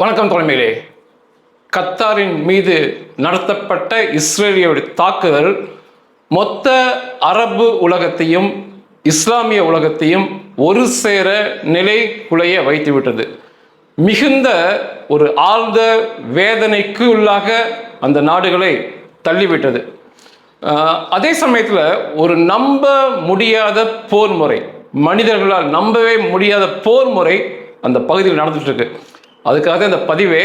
வணக்கம் தலைமையிலே. கத்தாரின் மீது நடத்தப்பட்ட இஸ்ரேலியோட தாக்குதல் மொத்த அரபு உலகத்தையும் இஸ்லாமிய உலகத்தையும் ஒரு சேர நிலை குலைய வைத்துவிட்டது. மிகுந்த ஒரு ஆழ்ந்த வேதனைக்கு உள்ளாக அந்த நாடுகளை தள்ளிவிட்டது. அதே சமயத்தில் ஒரு நம்ப முடியாத போர் முறை மனிதர்களால் நம்பவே முடியாத போர் முறை அந்த பகுதியில் நடந்துட்டு இருக்கு. அதுக்காக இந்த பதிவே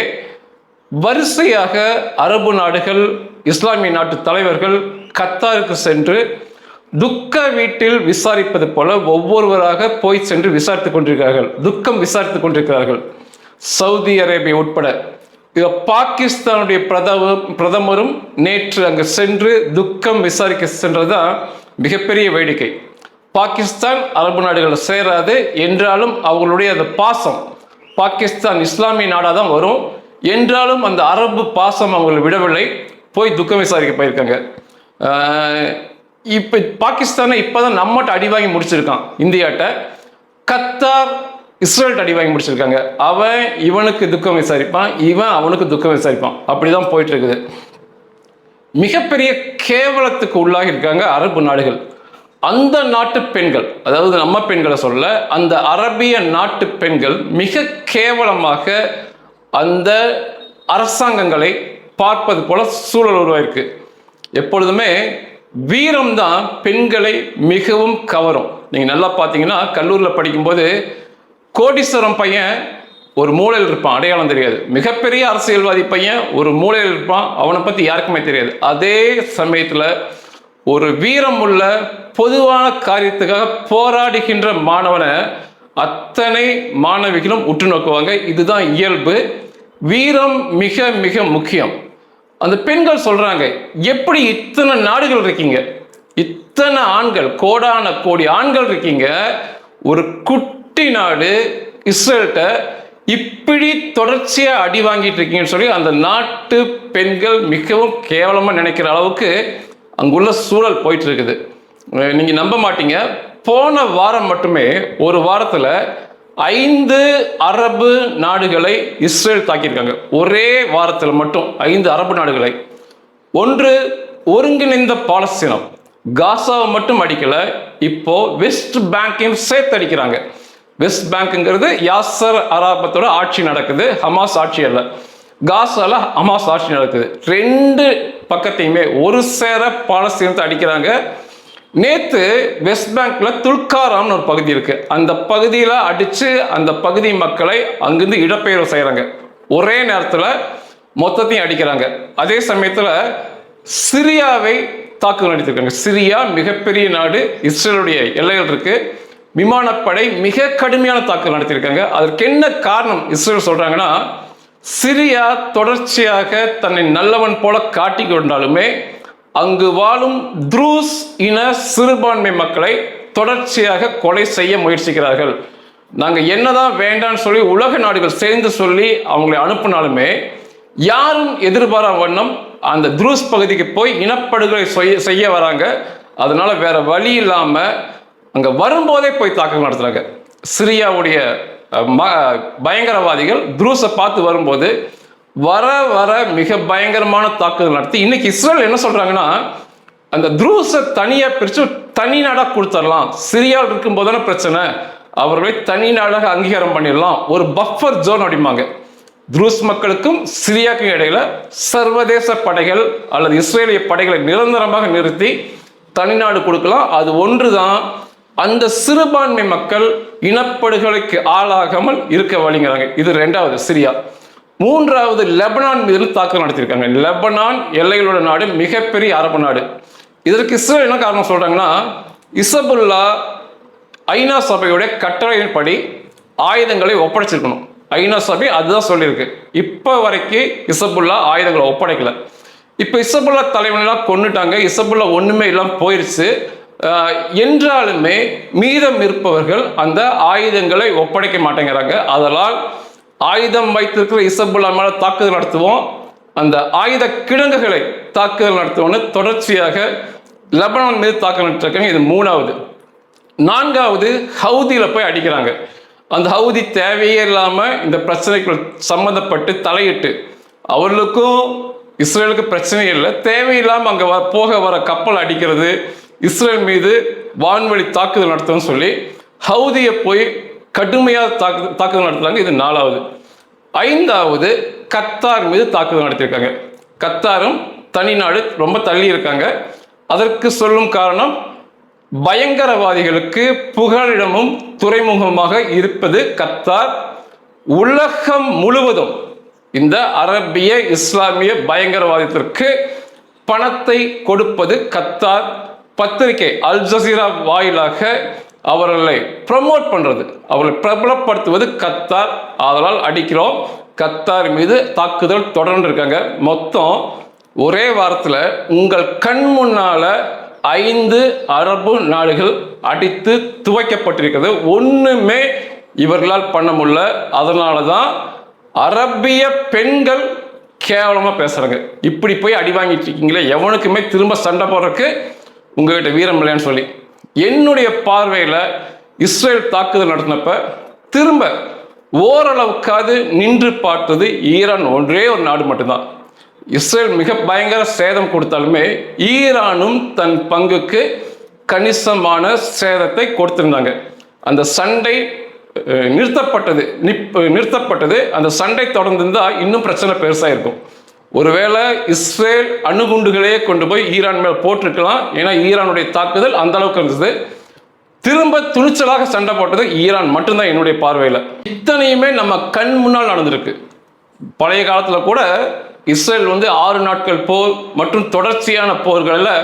வரிசையாக அரபு நாடுகள் இஸ்லாமிய நாட்டு தலைவர்கள் கத்தாருக்கு சென்று துக்க வீட்டில் விசாரிப்பது போல ஒவ்வொருவராக போய் சென்று விசாரித்துக் கொண்டிருக்கிறார்கள். துக்கம் விசாரித்துக் கொண்டிருக்கிறார்கள். சவுதி அரேபியா உட்பட. இது பாகிஸ்தானுடைய பிரதம பிரதமரும் நேற்று அங்கு சென்று துக்கம் விசாரிக்க சென்றதுதான் மிகப்பெரிய வேடிக்கை. பாகிஸ்தான் அரபு நாடுகள் சேராது என்றாலும் அவங்களுடைய அந்த பாசம் பாகிஸ்தான் இஸ்லாமிய நாடாக தான் வரும். என்றாலும் அந்த அரபு பாசம் அவங்களை விடவில்லை. போய் துக்கம் விசாரிக்க போயிருக்காங்க. இப்போ பாகிஸ்தானை இப்போதான் நம்மகிட்ட அடி வாங்கி முடிச்சிருக்கான் இந்தியாட்ட. கத்தார் இஸ்ரேல் அடி வாங்கி முடிச்சிருக்காங்க. அவன் இவனுக்கு துக்கம் விசாரிப்பான் இவன் அவனுக்கு துக்கம் விசாரிப்பான். அப்படிதான் போயிட்டு இருக்குது. மிகப்பெரிய கேவலத்துக்கு உள்ளாகி இருக்காங்க அரபு நாடுகள். அந்த நாட்டு பெண்கள் அதாவது நம்ம பெண்களை சொல்ல அந்த அரபிய நாட்டு பெண்கள் மிக கேவலமாக அந்த அரசாங்கங்களை பார்ப்பது போல சூழல் உருவாயிருக்கு. எப்பொழுதுமே வீரம் தான் பெண்களை மிகவும் கவரும். நீங்கள் நல்லா பார்த்தீங்கன்னா கல்லூரியில் படிக்கும்போது கோடீஸ்வரம் பையன் ஒரு மூலையில் இருப்பான் அடையாளம் தெரியாது. மிகப்பெரிய அரசியல்வாதி பையன் ஒரு மூலையில் இருப்பான் அவனை பற்றி யாருக்குமே தெரியாது. அதே சமயத்தில் ஒரு வீரம் உள்ள பொதுவான காரியத்துக்காக போராடுகின்ற மாணவனை அத்தனை மாணவிகளும் உற்று நோக்குவாங்க. இதுதான் இயல்பு. வீரம் மிக மிக முக்கியம். அந்த பெண்கள் சொல்றாங்க எப்படி இத்தனை நாடுகள் இருக்கீங்க? இத்தனை ஆண்கள் கோடான கோடி ஆண்கள் இருக்கீங்க. ஒரு குட்டி நாடு இஸ்ரேல்கிட்ட இப்படி தொடர்ச்சியாக அடி வாங்கிட்டு இருக்கீங்கன்னு சொல்லி அந்த நாட்டு பெண்கள் மிகவும் கேவலமாக நினைக்கிற அளவுக்கு அங்குள்ள சூழல் போயிட்டு இருக்குது நீங்கள் நம்ப மாட்டீங்க. போன வாரம் மட்டுமே ஒரு வாரத்தில் ஐந்து அரபு நாடுகளை இஸ்ரேல் தாக்கியிருக்காங்க. ஒரே வாரத்தில் மட்டும் ஐந்து அரபு நாடுகளை. ஒன்று ஒருங்கிணைந்த பாலஸ்தீனம். காசாவை மட்டும் அடிக்கலை. இப்போ வெஸ்ட் பேங்கையும் சேர்த்து அடிக்கிறாங்க. வெஸ்ட் பேங்க்குங்கிறது யாசர் அராபத்தோட ஆட்சி நடக்குது. ஹமாஸ் ஆட்சி அல்ல. காசால ஹமாஸ் ஆட்சி நடக்குது. ரெண்டு பக்கத்தையுமே ஒரு சேர பாலஸ்தீனத்தை அடிக்கிறாங்க. நேற்று வெஸ்ட் பேங்க்ல துல்காராம்னு ஒரு பகுதி இருக்கு. அந்த பகுதியில் அடித்து அந்த பகுதி மக்களை அங்கிருந்து இடப்பெயர்வு செய்கிறாங்க ஒரே நேரத்தில் மொத்தத்தையும் அடிக்கிறாங்க. அதே சமயத்தில் சிரியாவை தாக்குதல் நடத்திருக்காங்க. சிரியா மிகப்பெரிய நாடு இஸ்ரேலுடைய எல்லைகள் இருக்கு. விமானப்படை மிக கடுமையான தாக்குதல் நடத்தியிருக்காங்க அதற்கு என்ன காரணம் இஸ்ரேல் சொல்றாங்கன்னா சிரியா தொடர்ச்சியாக தன்னை நல்லவன் போல காட்டிக் கொண்டாலுமே அங்கு வாழும் த்ரூஸ் இன சிறுபான்மை மக்களை தொடர்ச்சியாக கொலை செய்ய முயற்சிக்கிறார்கள். நாங்கள் என்னதான் வேண்டாம்னு சொல்லி உலக நாடுகள் சேர்ந்து சொல்லி அவங்களை அனுப்பினாலுமே யாரும் எதிர்பாரா வண்ணம் அந்த த்ரூஸ் பகுதிக்கு போய் இனப்படுகொலை செய்ய செய்ய வராங்க. அதனால வேற வழி இல்லாமல் அங்கே வரும்போதே போய் தாக்கம் நடத்துகிறாங்க சிரியாவுடைய பயங்கரவாதிகள் துருஸை பார்த்து வரும்போது வர வர மிக பயங்கரமான தாக்குதல் நடத்தி இன்னைக்கு இஸ்ரேல் என்ன சொல்றாங்கன்னா அந்த த்ரூஸை தனியா பிரிச்சு தனி நாடா கொடுத்துடலாம். சிரியாவில் இருக்கும்போது தானே பிரச்சனை. அவர்களை தனி நாடாக அங்கீகாரம் பண்ணிடலாம். ஒரு பஃபர் ஜோன் அப்படிம்பாங்க. துருஸ் மக்களுக்கும் சிரியாவுக்கும் இடையில சர்வதேச படைகள் அல்லது இஸ்ரேலிய படைகளை நிரந்தரமாக நிறுத்தி தனிநாடு கொடுக்கலாம். அது ஒன்று தான் அந்த சிறுபான்மை மக்கள் இனப்படுகொலைக்கு ஆளாகாமல் இருக்க வழிங்கிறாங்க. இது ரெண்டாவது சிரியா. மூன்றாவது லெபனான் மீது தாக்குதல் நடத்தியிருக்காங்க. லெபனான் எல்லைகளோட நாடு மிகப்பெரிய அரபு நாடு. இதற்கு இஸ்ரேல் என்ன காரணம் சொல்றாங்கன்னா இசபுல்லா ஐநா சபையுடைய கட்டளையின்படி ஆயுதங்களை ஒப்படைச்சிருக்கணும். ஐநா சபை அதுதான் சொல்லியிருக்கு. இப்போ வரைக்கும் இசபுல்லா ஆயுதங்களை ஒப்படைக்கல. இப்போ இசபுல்லா தலைவனெல்லாம் கொண்டுட்டாங்க இசபுல்லா ஒன்றுமே இல்லாமல் போயிருச்சு. என்றாலுமே மீதம் இருப்பவர்கள் அந்த ஆயுதங்களை ஒப்படைக்க மாட்டேங்கிறாங்க. அதனால் ஆயுதம் வைத்திருக்கிற இசபுல்லா மேலே தாக்குதல் நடத்துவோம். அந்த ஆயுத கிடங்குகளை தாக்குதல் நடத்துவோம்னு தொடர்ச்சியாக லெபனான் மீது தாக்குதல் நடத்திருக்காங்க. இது மூணாவது. நான்காவது ஹவுதியில் போய் அடிக்கிறாங்க. அந்த ஹவுதி தேவையே இல்லாமல் இந்த பிரச்சனைக்குள் சம்மந்தப்பட்டு தலையிட்டு அவர்களுக்கும் இஸ்ரேலுக்கு பிரச்சனை இல்லை. தேவையில்லாமல் அங்கே வ போக வர கப்பல் அடிக்கிறது. இஸ்ரேல் மீது வான்வழி தாக்குதல் நடத்தணும்னு சொல்லி ஹவுதியை போய் கடுமையாக தாக்கு தாக்குதல் நடத்துகிறாங்க இது நாலாவது. ஐந்தாவது கத்தார் மீது தாக்குதல் நடத்தியிருக்காங்க. கத்தாரும் தனி நாடு ரொம்ப தள்ளி இருக்காங்க. அதற்கு சொல்லும் காரணம் பயங்கரவாதிகளுக்கு புகலிடமும் துறைமுகமாக இருப்பது கத்தார். உலகம் முழுவதும் இந்த அரபிய இஸ்லாமிய பயங்கரவாதத்திற்கு பணத்தை கொடுப்பது கத்தார். பத்திரிகை அல் ஜசீரா வாயிலாக அவர்களை ப்ரமோட் பண்ணுறது அவர்களை பிரபலப்படுத்துவது கத்தார். அதனால் அடிக்கிறோம். கத்தார் மீது தாக்குதல் தொடர்ந்து இருக்காங்க. மொத்தம் ஒரே வாரத்தில் உங்கள் கண் முன்னால் ஐந்து அரபு நாடுகள் அடித்து துவைக்கப்பட்டிருக்கிறது. ஒன்றுமே இவர்களால் பண்ண முடியல. அதனால தான் அரபிய பெண்கள் கேவலமாக பேசுகிறாங்க இப்படி போய் அடி வாங்கிட்டு இருக்கீங்களே எவனுக்குமே திரும்ப சண்டை போடுறதுக்கு உங்ககிட்ட வீரம் இல்லைன்னு சொல்லி என்னுடைய பார்வையில் இஸ்ரேல் தாக்குதல் நடத்தினப்ப திரும்ப ஓரளவுக்காவது நின்று பார்த்தது ஈரான் ஒன்றே ஒரு நாடு மட்டும்தான். இஸ்ரேல் மிக பயங்கர சேதம் கொடுத்தாலுமே ஈரானும் தன் பங்குக்கு கணிசமான சேதத்தை கொடுத்திருந்தாங்க. அந்த சண்டை நிறுத்தப்பட்டது நிப் நிறுத்தப்பட்டது அந்த சண்டை தொடர்ந்திருந்தா இன்னும் பிரச்சனை பெருசாக இருக்கும். ஒருவேளை இஸ்ரேல் அணுகுண்டுகளே கொண்டு போய் ஈரான் மேல் போட்டிருக்கலாம். ஏன்னா ஈரானுடைய தாக்குதல் அந்த அளவுக்கு இருந்தது. திரும்ப துணிச்சலாக சண்டை போட்டது ஈரான் மட்டும்தான் என்னுடைய பார்வையில். இத்தனையுமே நம்ம கண் முன்னால் நடந்திருக்கு. பழைய காலத்தில் கூட இஸ்ரேல் வந்து ஆறு நாட்கள் போர் மற்றும் தொடர்ச்சியான போர்களில்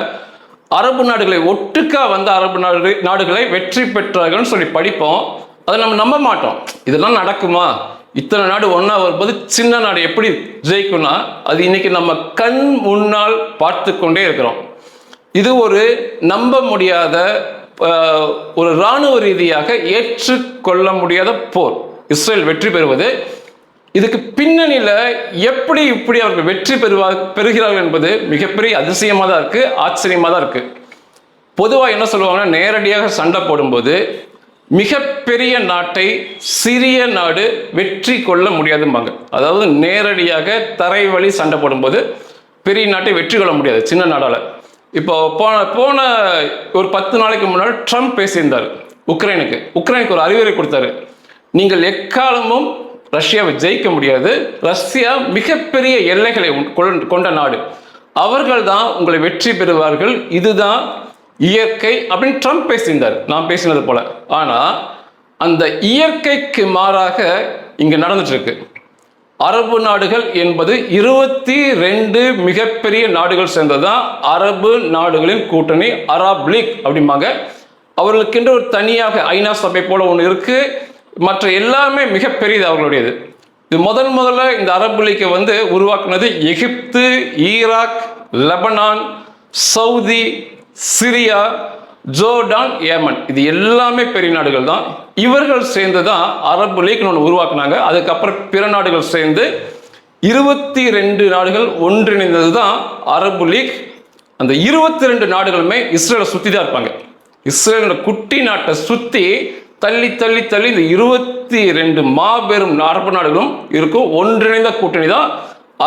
அரபு நாடுகளை ஒட்டுக்கா வந்த அரபு நாடு நாடுகளை வெற்றி பெற்றார்கள்னு சொல்லி படிப்போம். அதை நம்ம நம்ப மாட்டோம். இதெல்லாம் நடக்குமா? இத்தனை நாடு ஒன்றா வரும்போது சின்ன நாடு எப்படி ஜெயிக்கும்னா அது இன்னைக்கு நம்ம கண் முன்னால் பார்த்து கொண்டே இருக்கிறோம். இது ஒரு நம்ப முடியாத ஒரு இராணுவ ரீதியாக ஏற்றுக்கொள்ள முடியாத போர். இஸ்ரேல் வெற்றி பெறுவது. இதுக்கு பின்னணியில் எப்படி இப்படி அவர்கள் வெற்றி பெறுவா பெறுகிறார்கள் என்பது மிகப்பெரிய அதிசயமாக தான் இருக்குது ஆச்சரியமாக தான் இருக்குது பொதுவாக என்ன சொல்லுவாங்கன்னா நேரடியாக சண்டை போடும்போது மிகப்பெரிய நாட்டை சிறிய நாடு வெற்றி கொள்ள முடியாதும்பாங்க. அதாவது நேரடியாக தரை வழி சண்டை போடும்போது பெரிய நாட்டை வெற்றி கொள்ள முடியாது சின்ன நாடால். இப்போ போன போன ஒரு பத்து நாளைக்கு முன்னாடி ட்ரம்ப் பேசியிருந்தார் உக்ரைனுக்கு. உக்ரைனுக்கு ஒரு அறிவுரை கொடுத்தாரு. நீங்கள் எக்காலமும் ரஷ்யாவை ஜெயிக்க முடியாது. ரஷ்யா மிகப்பெரிய எல்லைகளை உண்- கொண்ட நாடு. அவர்கள் தான் உங்களை வெற்றி பெறுவார்கள். இதுதான் இயற்கை அப்படின்னு ட்ரம்ப் பேசியிருந்தார். நான் பேசினது போல. ஆனா அந்த இயற்கைக்கு மாறாக இங்க நடந்துட்டு இருக்கு அரபு நாடுகள் என்பது இருபத்தி ரெண்டு மிகப்பெரிய நாடுகள் சேர்ந்ததுதான் அரபு நாடுகளின் கூட்டணி அராப் லீக் அப்படிம்பாங்க. அவர்களுக்கென்று ஒரு தனியாக ஐநா சபை போல ஒன்று இருக்கு. மற்ற எல்லாமே மிகப்பெரியது அவர்களுடையது. இது முதல் முதல்ல இந்த அரபு லீக்கை வந்து உருவாக்குனது Egypt Iraq Lebanon Saudi Syria Jordan Yemen. இது எல்லாமே பெரிய நாடுகள் தான். இவர்கள் சேர்ந்து தான் அரபு லீக்னு ஒன்று உருவாக்குனாங்க. அதுக்கப்புறம் பிற நாடுகள் சேர்ந்து இருபத்தி ரெண்டு நாடுகள் ஒன்றிணைந்தது தான் அரபு லீக். அந்த இருபத்தி ரெண்டு நாடுகளுமே இஸ்ரேலை சுற்றி தான் இருப்பாங்க. இஸ்ரேலோட குட்டி நாட்டை சுற்றி தள்ளி தள்ளி தள்ளி இந்த இருபத்தி ரெண்டு மாபெரும் அரபு நாடுகளும் இருக்கும். ஒன்றிணைந்த கூட்டணி தான்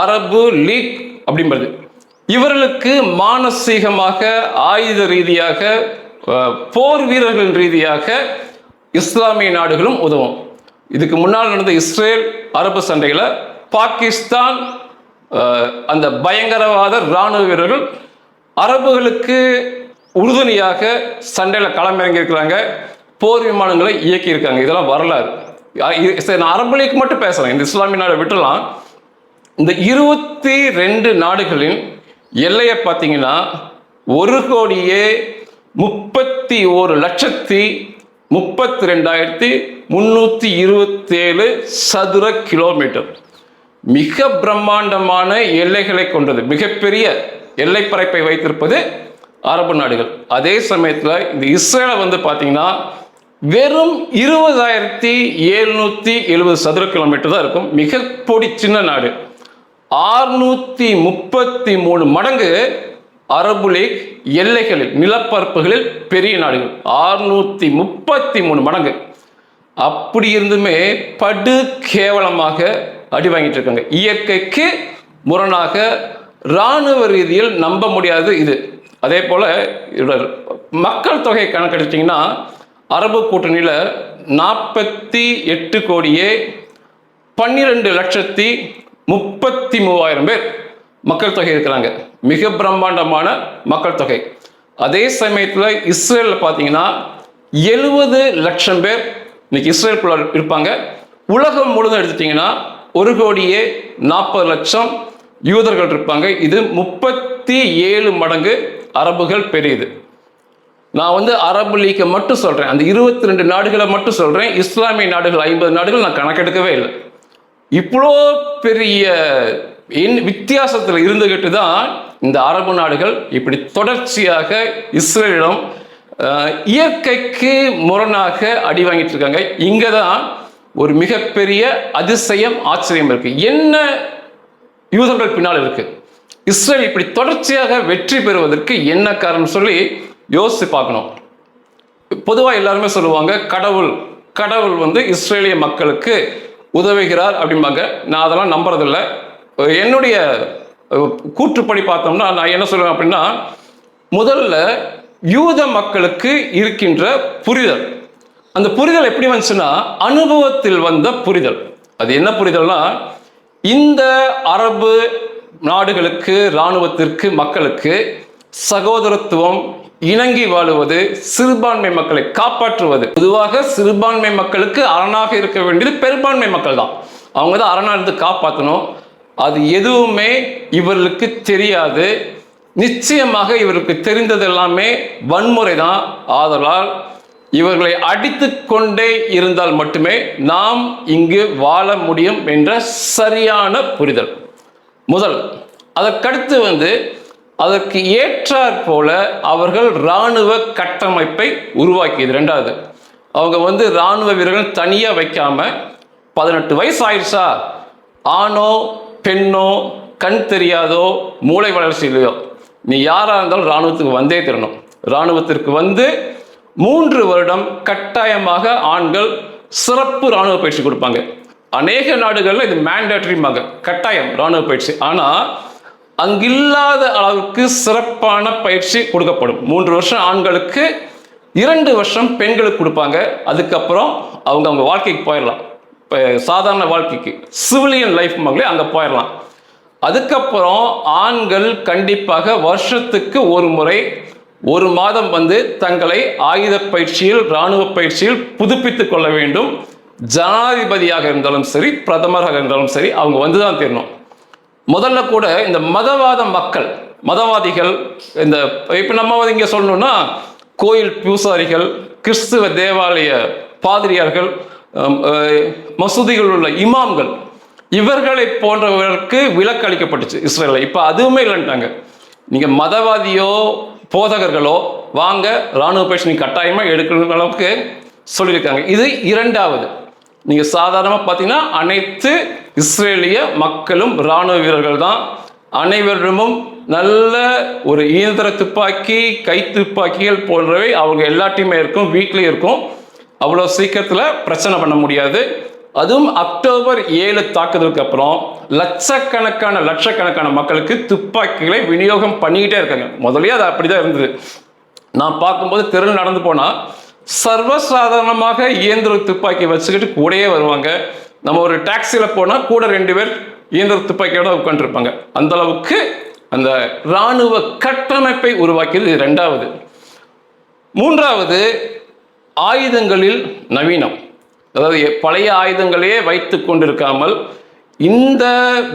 அரபு லீக் அப்படிங்கிறது இவர்களுக்கு மானசீகமாக ஆயுத ரீதியாக போர் வீரர்கள் ரீதியாக இஸ்லாமிய நாடுகளும் உதவும். இதுக்கு முன்னால் நடந்த இஸ்ரேல் அரபு சண்டையில் பாகிஸ்தான் அந்த பயங்கரவாத இராணுவ வீரர்கள் அரபுகளுக்கு உறுதுணையாக சண்டையில் களமிறங்கியிருக்கிறாங்க. போர் விமானங்களை இயக்கியிருக்காங்க. இதெல்லாம் வரலாறு. இது- சரி, நான் அரபுகளுக்கு மட்டும் பேசுகிறேன் இந்த இஸ்லாமிய நாடை விட்டுலாம். இந்த இருபத்தி ரெண்டு நாடுகளின் எல்லையை பார்த்தீங்கன்னா ஒரு கோடியே முப்பத்தி ஒரு லட்சத்தி முப்பத்தி ரெண்டாயிரத்தி முன்னூற்றி இருபத்தேழு சதுர கிலோமீட்டர். மிக பிரம்மாண்டமான எல்லைகளை கொண்டது. மிகப்பெரிய எல்லை பரப்பை வைத்திருப்பது அரபு நாடுகள். அதே சமயத்தில் இந்த இஸ்ரேலை வந்து பார்த்தீங்கன்னா வெறும் இருபதாயிரத்தி எழுநூற்றி எழுபது சதுர கிலோமீட்டர் தான் இருக்கும். மிக பொடி சின்ன நாடு. ஆறுநூத்தி முப்பத்தி மூணு மடங்கு அரபு லீக் எல்லைகளில் நிலப்பரப்புகளில் பெரிய நாடுகள். ஆறுநூத்தி முப்பத்தி மூணு மடங்கு. அப்படி இருந்துமே படு கேவலமாக அடி வாங்கிட்டு இருக்காங்க. இயற்கைக்கு முரணாக இராணுவ ரீதியில் நம்ப முடியாது இது. அதே போல மக்கள் தொகை கணக்கெடுத்தீங்கன்னா அரபு கூட்டணியில் நாற்பத்தி எட்டு கோடியே பன்னிரெண்டு லட்சத்தி முப்பத்தி மூவாயிரம் பேர் மக்கள் தொகை இருக்கிறாங்க. மிக பிரம்மாண்டமான மக்கள் தொகை. அதே சமயத்தில் இஸ்ரேலில் பார்த்தீங்கன்னா எழுபது லட்சம் பேர் இன்னைக்கு இஸ்ரேலுக்குள்ள இருப்பாங்க. உலகம் முழுதும் எடுத்துட்டீங்கன்னா ஒரு கோடியே நாற்பது லட்சம் யூதர்கள் இருப்பாங்க. இது முப்பத்தி ஏழு மடங்கு அரபுகள் பெரியது. நான் வந்து அரபு லீக்கை மட்டும் சொல்கிறேன் அந்த இருபத்தி ரெண்டு நாடுகளை மட்டும் சொல்கிறேன் இஸ்லாமிய நாடுகள் ஐம்பது நாடுகள் நான் கணக்கெடுக்கவே இல்லை. இவ்வளோ பெரிய வித்தியாசத்தில் இருந்துகிட்டு தான் இந்த அரபு நாடுகள் இப்படி தொடர்ச்சியாக இஸ்ரேலிடம் இயற்கைக்கு முரணாக அடி வாங்கிட்டு இருக்காங்க. இங்கே தான் ஒரு மிகப்பெரிய அதிசயம் ஆச்சரியம் இருக்கு. என்ன யூதர்கள் பின்னால் இருக்கு? இஸ்ரேல் இப்படி தொடர்ச்சியாக வெற்றி பெறுவதற்கு என்ன காரணம் சொல்லி யோசித்து பார்க்கணும். பொதுவாக எல்லாருமே சொல்லுவாங்க கடவுள் கடவுள் வந்து இஸ்ரேலிய மக்களுக்கு உதவுகிறார் அப்படிம்பாங்க. நான் அதெல்லாம் நம்புறதில்ல. என்னுடைய கூற்றுப்படி பார்த்தோம்னா நான் என்ன சொல்லுவேன் அப்படின்னா முதல்ல யூத மக்களுக்கு இருக்கின்ற புரிதல். அந்த புரிதல் எப்படி வந்துச்சுன்னா அனுபவத்தில் வந்த புரிதல். அது என்ன புரிதல்னா இந்த அரபு நாடுகளுக்கு இராணுவத்திற்கு மக்களுக்கு சகோதரத்துவம் இணங்கி வாழுவது சிறுபான்மை மக்களை காப்பாற்றுவது. பொதுவாக சிறுபான்மை மக்களுக்கு அரணாக இருக்க வேண்டியது பெரும்பான்மை மக்கள் தான். அவங்க தான் அரணாக இருந்து காப்பாற்றணும் அது எதுவுமே இவர்களுக்கு தெரியாது. நிச்சயமாக இவருக்கு தெரிந்தது எல்லாமே வன்முறை தான். ஆதலால் இவர்களை அடித்து கொண்டே இருந்தால் மட்டுமே நாம் இங்கு வாழ முடியும் என்ற சரியான புரிதல். முதல் அதற்கடுத்து வந்து அதற்கு ஏற்றாற் போல அவர்கள் இராணுவ கட்டமைப்பை உருவாக்கியது. ரெண்டாவது அவங்க வந்து இராணுவ வீரர்கள் தனியாக வைக்காம பதினெட்டு வயசு ஆயிடுச்சா ஆணோ பெண்ணோ கண் தெரியாதோ மூளை வளர்ச்சி இல்லையோ? நீ யாராக இருந்தாலும் இராணுவத்துக்கு வந்தே தரணும். இராணுவத்திற்கு வந்து மூன்று வருடம் கட்டாயமாக ஆண்கள் சிறப்பு இராணுவ பயிற்சி கொடுப்பாங்க. அநேக நாடுகளில் இது மேண்டேட்டரிம்பாங்க கட்டாயம் இராணுவ பயிற்சி. ஆனால் அங்கில்லாத அளவுக்கு சிறப்பான பயிற்சி கொடுக்கப்படும். மூன்று வருஷம் ஆண்களுக்கு இரண்டு வருஷம் பெண்களுக்கு கொடுப்பாங்க. அதுக்கப்புறம் அவங்க அவங்க வாழ்க்கைக்கு போயிடலாம். இப்போ சாதாரண வாழ்க்கைக்கு சிவிலியன் லைஃப் மகளே அங்கே போயிடலாம். அதுக்கப்புறம் ஆண்கள் கண்டிப்பாக வருஷத்துக்கு ஒரு முறை ஒரு மாதம் வந்து தங்களை ஆயுத பயிற்சியில் இராணுவ பயிற்சியில் புதுப்பித்துக் கொள்ள வேண்டும். ஜனாதிபதியாக இருந்தாலும் சரி பிரதமராக இருந்தாலும் சரி அவங்க வந்து தான் தீரணும். முதல்ல கூட இந்த மதவாத மக்கள் மதவாதிகள் இந்த இப்போ நம்ம வந்து இங்கே சொல்லணும்னா கோயில் பூசாரிகள் கிறிஸ்துவ தேவாலய பாதிரியார்கள் மசூதிகள் உள்ள இமாம்கள் இவர்களை போன்றவர்களுக்கு விலக்கு அளிக்கப்பட்டுச்சு இஸ்ரேலில். இப்போ அதுவுமே இல்லைன்ட்டாங்க. நீங்கள் மதவாதியோ போதகர்களோ வாங்க இராணுவ பயிற்சி கட்டாயமாக எடுக்கணும் அளவுக்கு சொல்லியிருக்காங்க. இது இரண்டாவது. நீங்கள் சாதாரணமாக பார்த்தீங்கன்னா அனைத்து இஸ்ரேலிய மக்களும் இராணுவ வீரர்கள் தான். அனைவரிடமும் நல்ல ஒரு இயந்திர துப்பாக்கி கை துப்பாக்கிகள் போன்றவை அவங்க எல்லாத்தையுமே இருக்கும் வீட்லேயும் இருக்கும். அவ்வளோ சீக்கிரத்தில் பிரச்சனை பண்ண முடியாது. அதுவும் அக்டோபர் ஏழு தாக்குதலுக்கு அப்புறம் லட்சக்கணக்கான லட்சக்கணக்கான மக்களுக்கு துப்பாக்கிகளை விநியோகம் பண்ணிக்கிட்டே இருக்காங்க. முதல்லயே அது அப்படி தான் இருந்தது. நான் பார்க்கும்போது தெருவில் நடந்து போனால் சர்வசாதாரணமாக இயந்திர துப்பாக்கி வச்சுக்கிட்டு கூடயே வருவாங்க. நம்ம ஒரு டாக்ஸியில் போனால் கூட ரெண்டு பேர் இயந்திர துப்பாக்கியோட உட்காந்துருப்பாங்க அந்த அளவுக்கு அந்த இராணுவ கட்டமைப்பை உருவாக்கியது ரெண்டாவது. மூன்றாவது ஆயுதங்களில் நவீனம். அதாவது பழைய ஆயுதங்களையே வைத்து கொண்டிருக்காமல் இந்த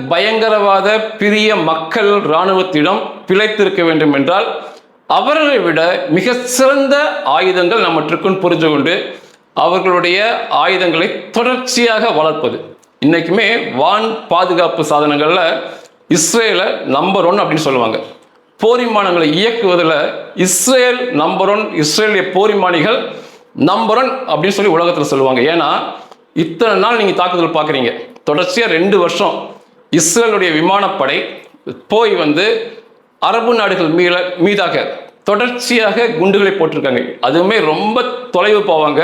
பயங்கரவாத பிரிய மக்கள் இராணுவத்திடம் பிழைத்திருக்க வேண்டும் என்றால் அவர்களை விட மிக சிறந்த ஆயுதங்கள் நம்மற்றுக்கும் புரிஞ்சு கொண்டு அவர்களுடைய ஆயுதங்களை தொடர்ச்சியாக வளர்ப்பது. இன்றைக்குமே வான் பாதுகாப்பு சாதனங்களில் இஸ்ரேலை நம்பர் ஒன் அப்படின்னு சொல்லுவாங்க. போரிமானங்களை இயக்குவதில் இஸ்ரேல் நம்பர் ஒன் இஸ்ரேலிய போரிமானிகள் நம்பர் ஒன் அப்படின்னு சொல்லி உலகத்தில் சொல்லுவாங்க. ஏன்னா இத்தனை நாள் நீங்கள் தாக்குதல் பார்க்குறீங்க. தொடர்ச்சியாக ரெண்டு வருஷம் இஸ்ரேலுடைய விமானப்படை போய் வந்து அரபு நாடுகள் மீத மீதாக தொடர்ச்சியாக குண்டுகளை போட்டிருக்காங்க. அதுவுமே ரொம்ப தொலைவு போவாங்க.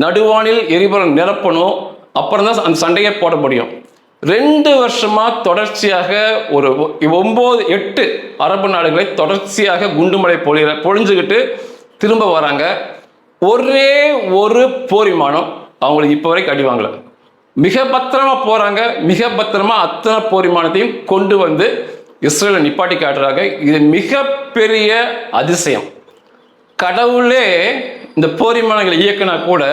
நடுவானில் எரிபொருள் நிரப்பணும். அப்புறம் தான் அந்த சண்டையை போட முடியும். ரெண்டு வருஷமாக தொடர்ச்சியாக ஒரு ஒ- எட்டு அரபு நாடுகளை தொடர்ச்சியாக குண்டுமலை பொழி பொழிஞ்சுக்கிட்டு திரும்ப வராங்க. ஒரே ஒரு போர் விமானம் அவங்களுக்கு இப்போ வரைக்கும் அடிவாங்கல மிக பத்திரமா போகிறாங்க மிக பத்திரமா அத்தனை போர் விமானத்தையும் கொண்டு வந்து இஸ்ரேலை நிப்பாட்டி காட்டுறாங்க. இது மிகப்பெரிய அதிசயம். கடவுளே இந்த போரிமானங்களை இயக்கினா இயக்குனா கூட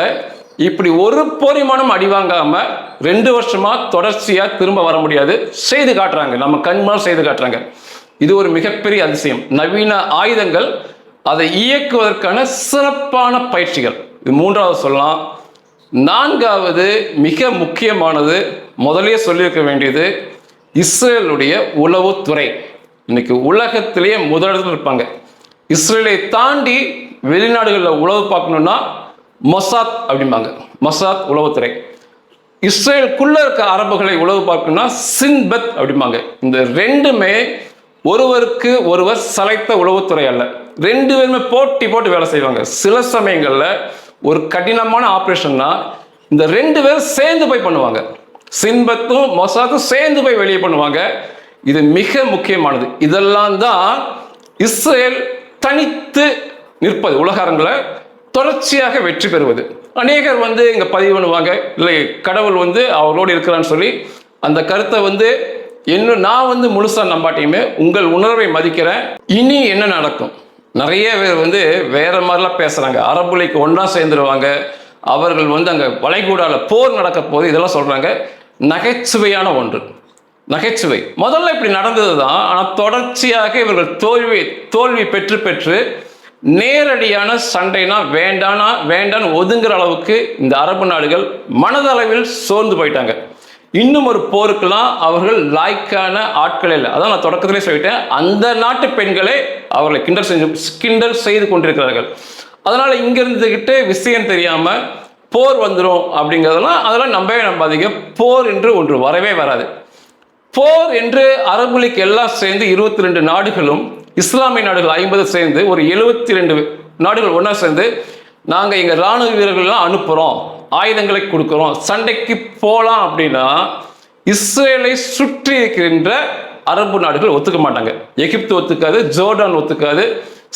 இப்படி ஒரு போரிமானம் அடிவாங்காம ரெண்டு வருஷமா தொடர்ச்சியா திரும்ப வர முடியாது. செய்து காட்டுறாங்க. நம்ம கண்மால் செய்து காட்டுறாங்க. இது ஒரு மிகப்பெரிய அதிசயம். நவீன ஆயுதங்கள் அதை இயக்குவதற்கான சிறப்பான பயிற்சிகள். இது மூன்றாவது சொல்லலாம். நான்காவது மிக முக்கியமானது. முதலே சொல்லியிருக்க வேண்டியது இஸ்ரேலுடைய உளவுத்துறை. இன்னைக்கு உலகத்திலேயே முதலிடத்தில் இருப்பாங்க. இஸ்ரேலை தாண்டி வெளிநாடுகளில் உளவு பார்க்கணும்னா மொசாத் அப்படிம்பாங்க. மொசாத் உளவுத்துறை. இஸ்ரேலுக்குள்ள இருக்க அரபுகளை உளவு பார்க்கணும்னா சின்பத் அப்படிம்பாங்க. இந்த ரெண்டுமே ஒருவருக்கு ஒருவர் சளைத்த உளவுத்துறை அல்ல. ரெண்டு பேருமே போட்டி போட்டு வேலை செய்வாங்க. சில சமயங்களில் ஒரு கடினமான ஆப்ரேஷன்னா இந்த ரெண்டு பேரும் சேர்ந்து போய் பண்ணுவாங்க. சின்பத்தும் மொசாத்தும் சேர்ந்து போய் வெளியே பண்ணுவாங்க. இது மிக முக்கியமானது. இதெல்லாம் தான் இஸ்ரேல் தனித்து நிற்பது. உலக தொடர்ச்சியாக வெற்றி பெறுவது. அநேகர் வந்து இங்கே பதிவு பண்ணுவாங்க. இல்லை கடவுள் வந்து அவரோடு இருக்கிறான்னு சொல்லி அந்த கருத்தை வந்து இன்னும் நான் வந்து முழுசாக நம்பாட்டியுமே உங்கள் உணர்வை மதிக்கிறேன். இனி என்ன நடக்கும்? நிறைய பேர் வந்து வேற மாதிரிலாம் பேசுகிறாங்க அரபுலைக்கு ஒன்றா சேர்ந்துருவாங்க. அவர்கள் வந்து அங்கே வளைகூடாவில் போர் நடக்க போது இதெல்லாம் சொல்கிறாங்க நகைச்சுவையான ஒன்று. நகைச்சுவை. முதல்ல இப்படி நடந்தது தான் ஆனால் தொடர்ச்சியாக இவர்கள் தோல்வி தோல்வி பெற்று பெற்று நேரடியான சண்டைனா வேண்டானா வேண்டான்னு ஒதுங்குற அளவுக்கு இந்த அரபு நாடுகள் மனதளவில் சோர்ந்து போயிட்டாங்க. இன்னும் ஒரு போருக்கெல்லாம் அவர்கள் லாய்க்கான ஆட்கள் இல்லை. அதான் நான் தொடக்கத்திலே சொல்லிட்டேன். அந்த நாட்டு பெண்களே அவர்களை கிண்டல் செஞ்சு கிண்டல் செய்து கொண்டிருக்கிறார்கள். அதனால் இங்கிருந்துகிட்டு விஷயம் தெரியாமல் போர் வந்துடும் அப்படிங்கிறதெல்லாம் அதெல்லாம் நம்பவே நம்பாதீங்க. போர் என்று ஒன்று வரவே வராது. போர் என்று அரபு எல்லாம் சேர்ந்து இருபத்தி ரெண்டு நாடுகளும் இஸ்லாமிய நாடுகள் ஐம்பது சேர்ந்து ஒரு எழுபத்தி ரெண்டு நாடுகள் ஒன்றா சேர்ந்து நாங்கள் எங்கள் ராணுவ வீரர்கள்லாம் அனுப்புகிறோம் ஆயுதங்களை கொடுக்குறோம். சண்டைக்கு போகலாம் அப்படின்னா இஸ்ரேலை சுற்றி இருக்கின்ற அரபு நாடுகள் ஒத்துக்க மாட்டாங்க. எகிப்து ஒத்துக்காது ஜோர்டான் ஒத்துக்காது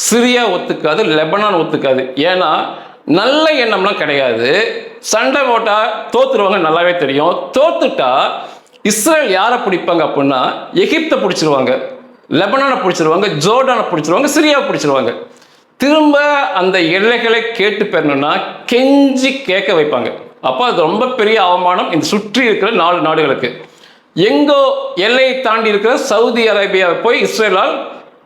சிரியா ஒத்துக்காது லெபனான் ஒத்துக்காது. ஏன்னா நல்ல எண்ணம்லாம் கிடையாது. சண்டை போட்டா தோத்துருவாங்க நல்லாவே தெரியும். தோத்துட்டா இஸ்ரேல் யாரை பிடிப்பாங்க அப்படின்னா எகிப்தை பிடிச்சிருவாங்க லெபனானை பிடிச்சிருவாங்க ஜோர்டானை பிடிச்சிருவாங்க சிரியாவை பிடிச்சிருவாங்க. திரும்ப அந்த எல்லைகளை கேட்டு பெறணும்னா கெஞ்சி கேட்க வைப்பாங்க. அப்போ அது ரொம்ப பெரிய அவமானம் இந்த சுற்றி இருக்கிற நாலு நாடுகளுக்கு. எங்கோ எல்லையை தாண்டி இருக்கிற சவுதி அரேபியாவை போய் இஸ்ரேலால்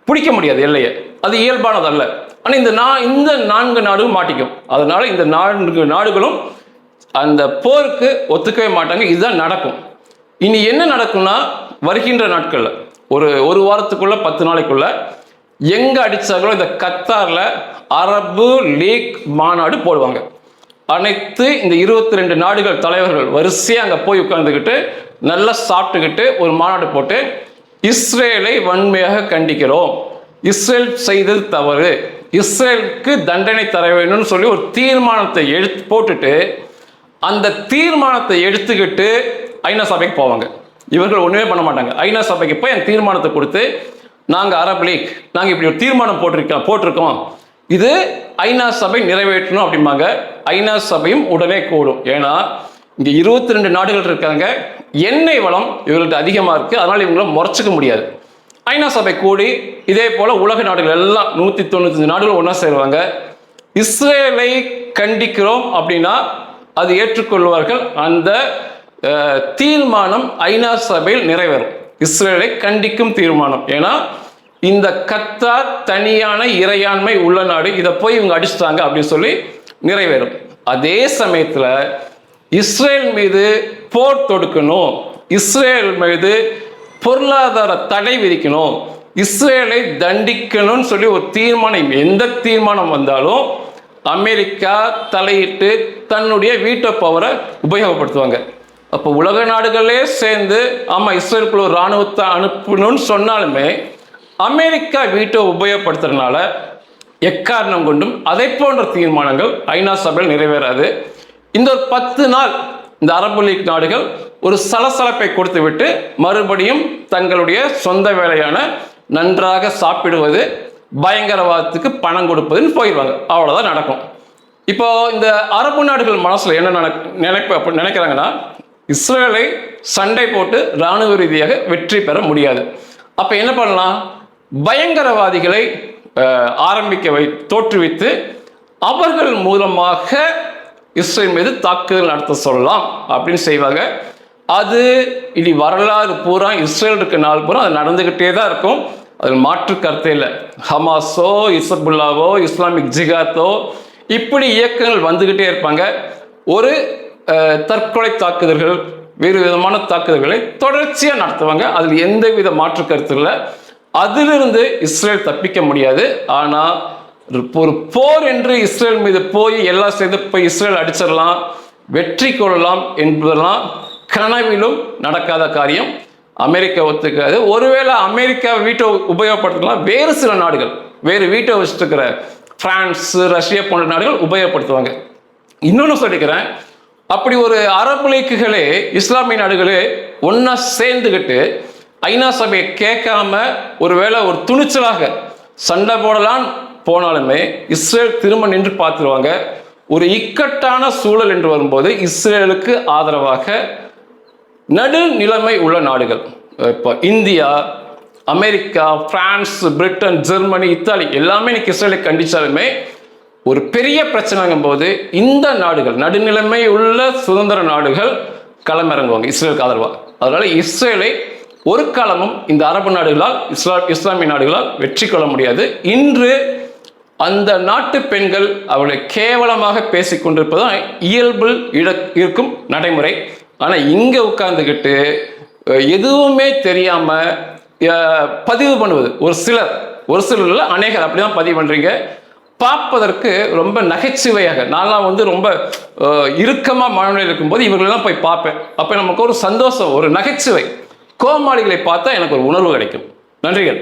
பிடிக்க முடியாது எல்லையை. அது இயல்பானதல்ல. ஆனால் இந்த நா இந்த நான்கு நாடுகளும் மாட்டிக்கும். அதனால இந்த நான்கு நாடுகளும் அந்த போருக்கு ஒத்துக்கவே மாட்டாங்க. இதுதான் நடக்கும். இனி என்ன நடக்கும்னா வருகின்ற நாட்களில் ஒரு ஒரு வாரத்துக்குள்ள பத்து நாளைக்குள்ள எங்கே அடித்தார்களோ இந்த கத்தாரில் அரபு லீக் மாநாடு போடுவாங்க. அனைத்து இந்த இருபத்தி ரெண்டு நாடுகள் தலைவர்கள் வரிசையாக அங்கே போய் உட்காந்துக்கிட்டு நல்லா சாப்பிட்டுக்கிட்டு ஒரு மாநாடு போட்டு இஸ்ரேலை வன்மையாக கண்டிக்கிறோம். இஸ்ரேல் செய்தது தவறு. இஸ்ரேலுக்கு தண்டனை தர வேணும்னு சொல்லி ஒரு தீர்மானத்தை எடுத்து போட்டுட்டு அந்த தீர்மானத்தை எடுத்துக்கிட்டு ஐநா சபைக்கு போவாங்க. இவர்கள் ஒன்றுமே பண்ண மாட்டாங்க. ஐநா சபைக்கு போய் அந்த தீர்மானத்தை கொடுத்து நாங்கள் அரப் லீக் நாங்கள் இப்படி ஒரு தீர்மானம் போட்டிருக்கோம் போட்டிருக்கோம். இது ஐநா சபை நிறைவேற்றணும் அப்படிம்பாங்க. ஐநா சபையும் உடனே கூடும். ஏன்னா இங்க இருபத்தி ரெண்டு நாடுகள் இருக்காங்க. எண்ணெய் வளம் இவர்கள்ட்ட அதிகமா இருக்கு. அதனால இவங்கள முறைச்சிக்க முடியாது. ஐநா சபை கூடி இதே போல உலக நாடுகள் எல்லாம் நூத்தி தொண்ணூத்தஞ்சு நாடுகள் ஒன்றா சேருவாங்க. இஸ்ரேலை கண்டிக்கிறோம் அப்படின்னா அது ஏற்றுக்கொள்வார்கள். அந்த தீர்மானம் ஐநா சபையில் நிறைவேறும். இஸ்ரேலை கண்டிக்கும் தீர்மானம். ஏன்னா இந்த கத்தார் தனியான இறையாண்மை உள்ள நாடு. இதை போய் இவங்க அடிச்சிட்டாங்க அப்படின்னு சொல்லி நிறைவேறும். அதே சமயத்தில் இஸ்ரேல் மீது போர் தொடுக்கணும். இஸ்ரேல் மீது பொருளாதார தடை விதிக்கணும். இஸ்ரேலை தண்டிக்கணும்னு சொல்லி ஒரு தீர்மானம் எந்த தீர்மானம் வந்தாலும் அமெரிக்கா தலையிட்டு தன்னுடைய வீட்டோ பவரை உபயோகப்படுத்துவாங்க. அப்போ உலக நாடுகளே சேர்ந்து ஆமாம் இஸ்ரேலுக்குள்ள ஒரு இராணுவத்தை அனுப்பணும்னு சொன்னாலுமே அமெரிக்கா வீட்டோ உபயோகப்படுத்துறதுனால எக்காரணம் கொண்டும் அதை போன்ற தீர்மானங்கள் ஐநா சபையில் நிறைவேறாது. இந்த ஒரு பத்து நாள் இந்த அரபு லீக் நாடுகள் ஒரு சலசலப்பை கொடுத்துவிட்டு மறுபடியும் தங்களுடைய சொந்த வேலையான நன்றாக சாப்பிடுவது பயங்கரவாதத்துக்கு பணம் கொடுப்பதுன்னு போயிடுவாங்க. அவ்வளோதான் நடக்கும். இப்போ இந்த அரபு நாடுகள் மனசில் என்ன நினை நினைப்பு அப்படி நினைக்கிறாங்கன்னா இஸ்ரேலை சண்டை போட்டு இராணுவ ரீதியாக வெற்றி பெற முடியாது. அப்போ என்ன பண்ணலாம்? பயங்கரவாதிகளை ஆரம்பிக்க வை தோற்றுவித்து அவர்கள் மூலமாக இஸ்ரேல் மீது தாக்குதல் நடத்த சொல்லலாம் அப்படின்னு செய்வாங்க. அது இனி வரலாறு பூரா இஸ்ரேல் இருக்க நாள் பூரா அது நடந்துக்கிட்டே தான் இருக்கும். அதில் மாற்று கருத்தே இல்லை. ஹமாஸோ இசபுல்லாவோ இஸ்லாமிக் ஜிகாத்தோ இப்படி இயக்கங்கள் வந்துக்கிட்டே இருப்பாங்க. ஒரு தற்கொலை தாக்குதல்கள் வேறு விதமான தாக்குதல்களை தொடர்ச்சியாக நடத்துவாங்க. அதில் எந்த வித மாற்று கருத்து இல்லை. அதிலிருந்து இஸ்ரேல் தப்பிக்க முடியாது. ஆனால் ஒரு போர் என்று இஸ்ரேல் மீது போய் எல்லாம் சேர்ந்து போய் இஸ்ரேல் அடிச்சிடலாம் வெற்றி கொள்ளலாம் என்பதெல்லாம் கனவிலும் நடக்காத காரியம். அமெரிக்கா ஒத்துக்காது. ஒருவேளை அமெரிக்கா வீட்டை உபயோகப்படுத்தலாம். வேறு சில நாடுகள் வேறு வீட்டை வச்சுட்டு இருக்கிற பிரான்ஸ் ரஷ்யா போன்ற நாடுகள் உபயோகப்படுத்துவாங்க. இன்னொன்று சொல்லிக்கிறேன். அப்படி ஒரு அரபு லீக்குகளே இஸ்லாமிய நாடுகளே ஒன்றா சேர்ந்துக்கிட்டு ஐநா சபையை கேட்காம ஒருவேளை ஒரு துணிச்சலாக சண்டை போடலாம் போனாலுமே இஸ்ரேல் திரும்ப நின்று பார்த்துருவாங்க. ஒரு இக்கட்டான சூழல் என்று வரும்போது இஸ்ரேலுக்கு ஆதரவாக நடுநிலைமை உள்ள நாடுகள். இப்போ India America France Britain Germany Italy எல்லாமே இன்னைக்கு இஸ்ரேலை கண்டிச்சாலுமே ஒரு பெரிய பிரச்சனைங்கும் போது இந்த நாடுகள் நடுநிலைமை உள்ள சுதந்திர நாடுகள் களமிறங்குவாங்க இஸ்ரேலுக்கு ஆதரவாக அதனால இஸ்ரேலை ஒரு காலமும் இந்த அரபு நாடுகளால் இஸ்லா இஸ்லாமிய நாடுகளால் வெற்றி கொள்ள முடியாது. இன்று அந்த நாட்டு பெண்கள் அவளை கேவலமாக பேசிக்கொண்டிருப்பது தான் இயல்பில் இட இருக்கும் நடைமுறை. ஆனால் இங்கே உட்கார்ந்துக்கிட்டு எதுவுமே தெரியாம பதிவு பண்ணுவது. ஒரு சிலர் ஒரு சிலர்ல அநேகர் அப்படிதான் பதிவு பண்ணுறீங்க பார்ப்பதற்கு ரொம்ப நகைச்சுவையாக. நான்லாம் வந்து ரொம்ப இறுக்கமாக இறுக்கமா மனநிலையில் இருக்கும்போது இவர்களெல்லாம் போய் பார்ப்பேன். அப்போ நமக்கு ஒரு சந்தோஷம் ஒரு நகைச்சுவை. கோமாளிகளை பார்த்தா எனக்கு ஒரு உணர்வு கிடைக்கும். நன்றிகள்.